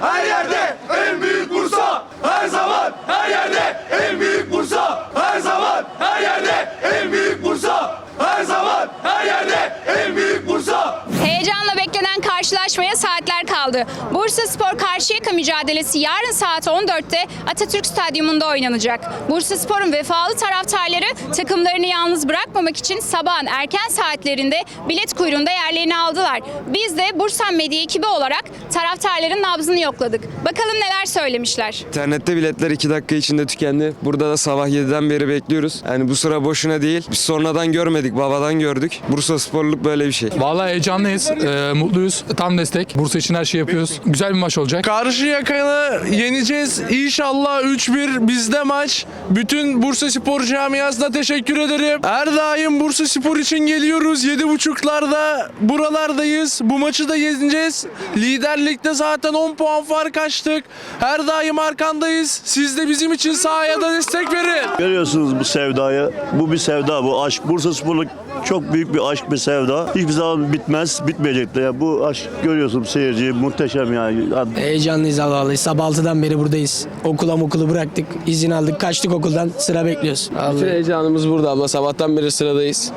her yerde en büyük Bursa. Her zaman her yerde en büyük Bursa. Her zaman her yerde en büyük Bursa. Her zaman her yerde en büyük Bursa. Heyecanla beklenen karşılaşmaya saatler kaldı. Bursa Spor Karşıyaka mücadelesi yarın saat 14'te Atatürk Stadyumunda oynanacak. Bursa Spor'un vefalı taraftarları takımlarını yalnız bırakmamak için sabahın erken saatlerinde bilet kuyruğunda yerlerini aldılar. Biz de Bursa Medya ekibi olarak taraftarların nabzını yokladık. Bakalım neler söylemişler. İnternette biletler 2 dakika içinde tükendi. Burada da sabah 7'den beri bekliyoruz. Yani bu sıra boşuna değil. Biz sonradan görmedik, babadan gördük. Bursa sporluk böyle bir şey. Vallahi heyecanlıyız, e, mutluyuz. Tam destek. Bursa için her şeyi yapıyoruz. Güzel bir maç olacak. Karşıyaka'yı yeneceğiz. İnşallah 3-1 bizde maç. Bütün Bursa Spor camiasına teşekkür ederim. Her daim Bursa Spor için geliyoruz. 7.30'larda buralardayız. Bu maçı da yeneceğiz. Liderlikte zaten 10 puan fark açtık. Her daim arkandayız. Siz de bizim için sahaya da destek verin. Görüyorsunuz bu sevdayı. Bu bir sevda, bu aşk. Bursa Spor'luk çok büyük bir aşk, bir sevda. Hiçbir zaman bitmez, bitmeyecek de. Ya bu aşk görüyorsun seyirci, muhteşem yani. Heyecanlıyız vallahi. Sabah 6'dan beri buradayız. Okula okulu bıraktık. izin aldık. Kaçtık okuldan. Sıra bekliyoruz. Bütün heyecanımız burada abla. Sabahtan beri sıradayız.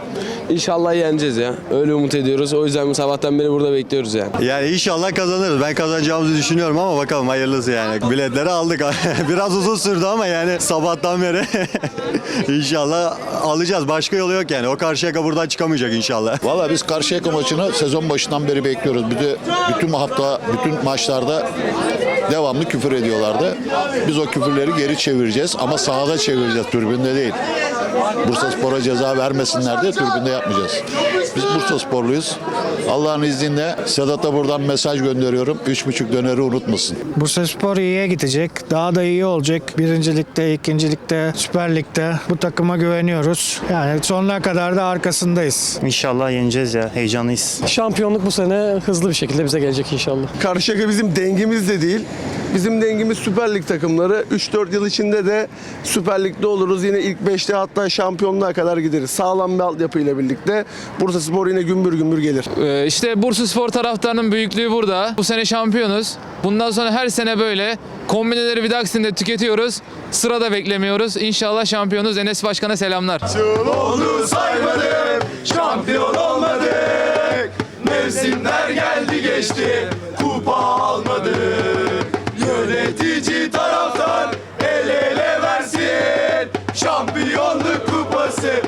İnşallah yeneceğiz ya. Öyle umut ediyoruz. O yüzden sabahtan beri burada bekliyoruz yani. Yani inşallah kazanırız. Ben kazanacağımızı düşünüyorum ama bakalım hayırlısı yani. Biletleri aldık. Biraz uzun sürdü ama yani sabahtan beri inşallah alacağız. Başka yolu yok yani. O karşıya buradan çıkamayacak inşallah. Valla biz Karşıyaka maçını sezon başından beri bekliyoruz. Bir de bütün hafta, bütün maçlarda devamlı küfür ediyorlardı. Biz o küfürleri geri çevireceğiz ama sahada çevireceğiz, tribünde değil. Bursa Spor'a ceza vermesinler diye tribünde yapmayacağız. Biz Bursa Sporluyuz. Allah'ın izniyle Sedat'a buradan mesaj gönderiyorum. Üç buçuk döneri unutmasın. Bursa Spor iyiye gidecek. Daha da iyi olacak. Birincilikte, ikincilikte, Süper Lig'de bu takıma güveniyoruz. Yani sonuna kadar da arkasındayız. İnşallah yeneceğiz ya. Heyecanlıyız. Şampiyonluk bu sene hızlı bir şekilde bize gelecek inşallah. Karşıyaka bizim dengimiz de değil. Bizim dengimiz Süper Lig takımları. 3-4 yıl içinde de Süper Lig'de oluruz. Yine ilk 5'te hatta şampiyonluğa kadar gideriz. Sağlam bir altyapıyla birlikte Bursa Spor yine gümbür gümbür gelir. işte Bursa Spor taraftarının büyüklüğü burada. Bu sene şampiyonuz. Bundan sonra her sene böyle kombineleri bir aksinde tüketiyoruz. Sırada beklemiyoruz. İnşallah şampiyonuz. Enes Başkan'a selamlar. Onu saymadık, şampiyon olmadık. Mevsimler geldi geçti. Gazeteci taraftar el ele versin. Şampiyonluk kupası